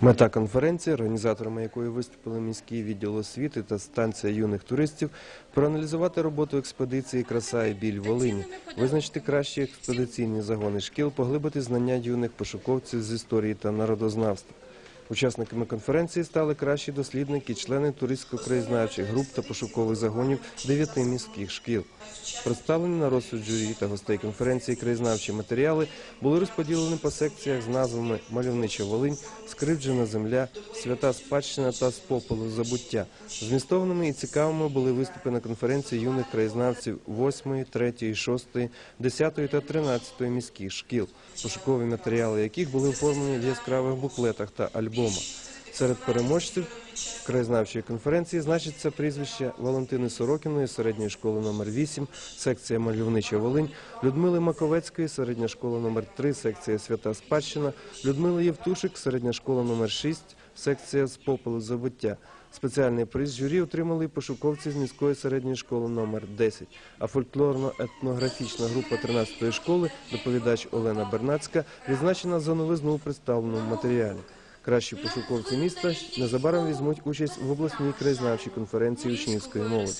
Мета конференції, організаторами якої виступили міський відділ освіти та станція юних туристів, проаналізувати роботу експедиції Краса і біль Волині, визначити кращі експедиційні загони шкіл, поглибити знання юних пошуковців з історії та народознавства. Учасниками конференції стали кращі дослідники, члени туристсько-краєзнавчих груп та пошукових загонів дев'яти міських шкіл. Представлені на розсуд журі та гостей конференції краєзнавчі матеріали були розподілені по секціях з назвами Мальовнича Волинь, Скривджена земля, Свята спадщина та з попелу забуття. Змістовними і цікавими були виступи на конференції юних краєзнавців 8, 3, 6, 10 та 13 міських шкіл, пошукові матеріали яких були оформлені в яскравих буклетах та альбомах. Серед переможців краєзнавчої конференції значиться прізвище Валентини Сорокіної, середньої школи номер 8, секція Мальовнича Волинь, Людмили Маковецької, середня школа номер 3, секція Свята Спадщина, Людмили Євтушик, середня школа номер 6, секція з попелу забуття. Спеціальний приз журі отримали пошуковці з міської середньої школи номер 10, а фольклорно-етнографічна група 13-ї школи, доповідач Олена Бернацька, відзначена за новизну у представленому матеріалі. Кращі пошуковці міста незабаром візьмуть участь в обласній краєзнавчій конференції учнівської молоді.